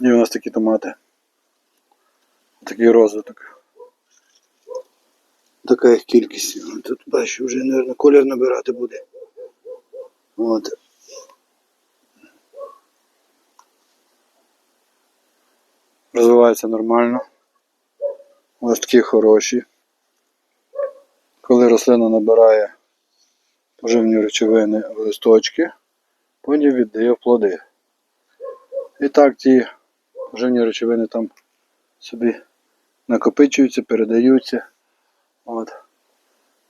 І у нас такі томати. Такий розвиток. Така їх кількість. Тут бачу, вже, мабуть, колір набирати буде. От. Розвивається нормально. Ось такі хороші. Коли рослина набирає поживні речовини в листочки, потім віддає в плоди. І так ті поживні речовини там собі накопичуються, передаються. От.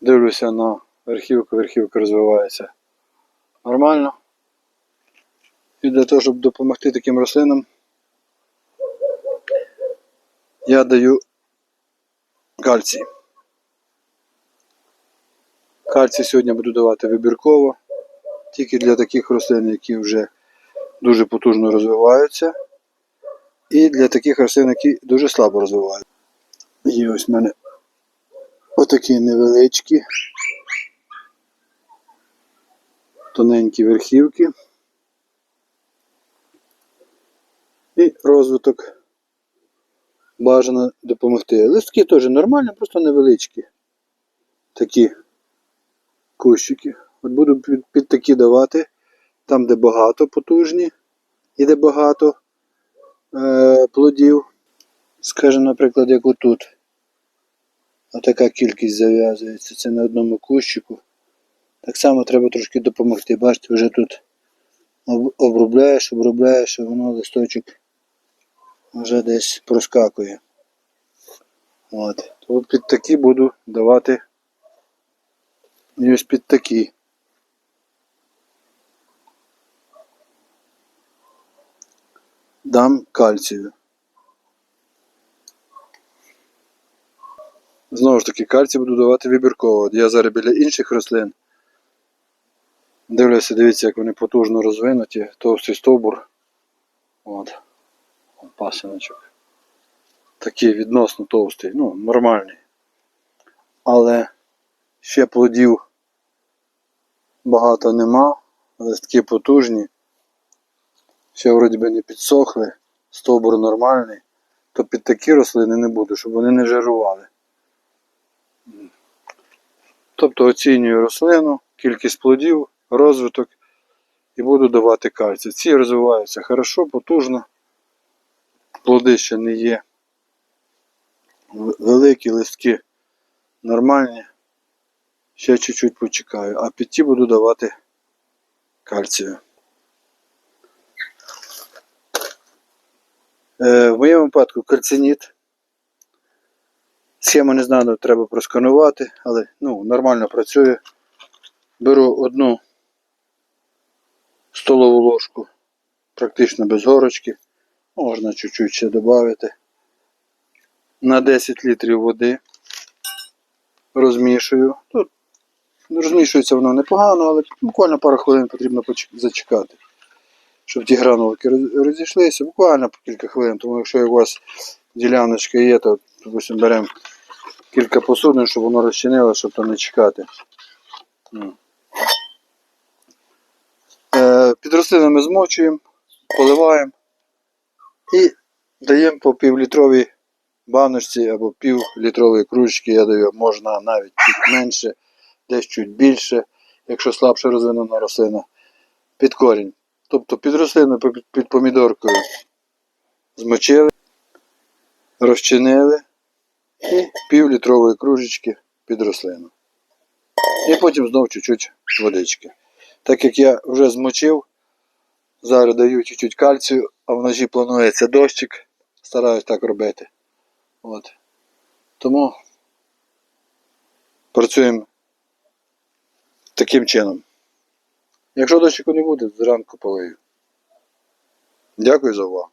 Дивлюся на верхівку, верхівка розвивається нормально. І для того, щоб допомогти таким рослинам, я даю кальцій. Кальцій сьогодні буду давати вибірково, тільки для таких рослин, які вже дуже потужно розвиваються, і для таких рослин, які дуже слабо розвиваються. Є ось в мене отакі невеличкі, тоненькі верхівки. І розвиток бажано допомогти. Листки теж нормальні, просто невеличкі. Такі кущики. От буду під, під такі давати, там, де багато потужні і де багато плодів. Скажімо, наприклад, як отут. Отака кількість зав'язується. Це на одному кущику. Так само треба трошки допомогти. Бачите, вже тут обробляєш, обробляєш, і воно листочок вже десь проскакує. От. То під такі буду давати і ось під такі. Дам кальцію. Знову ж таки, кальцій буду давати вибірково. Я зараз біля інших рослин. Дивлюся, дивіться, як вони потужно розвинуті. Товстий стовбур. От. Пасиночок. Такий відносно товстий, ну, нормальний. Але ще плодів багато нема, листки потужні. Ще вроді би не підсохли, стовбур нормальний, то під такі рослини не буду, щоб вони не жирували. Тобто оцінюю рослину, кількість плодів, розвиток і буду давати кальцій. Ці розвиваються хорошо, потужно. Плоди ще не є. Великі листки нормальні. Ще чуть-чуть почекаю, а під ті буду давати кальцію. Е, в моєму випадку кальциніт. Схему не знаю, треба просканувати, але ну, нормально працює. Беру одну столову ложку, практично без горочки. Можна чуть-чуть ще додати. На 10 літрів води розмішую. Тут розмішується воно непогано, але буквально пару хвилин потрібно зачекати, щоб ті гранулки розійшлися. Буквально по кілька хвилин, тому якщо у вас діляночка є, то допустим, беремо кілька посудин, щоб воно розчинило, щоб там не чекати. Е, Під рослинами змочуємо, поливаємо і даємо по півлітровій баночці або півлітрової кружечки, я даю, можна навіть чуть менше, десь чуть більше, якщо слабше розвинена рослина, під корінь. Тобто під рослиною, під, під помідоркою змочили, розчинили і півлітрової кружечки під рослину. І потім знову чуть-чуть водички. Так як я вже змочив, зараз даю чуть-чуть кальцію, а вночі планується дощик, стараюсь так робити. От. Тому працюємо таким чином. Якщо дощику не буде, зранку полию. Дякую за увагу.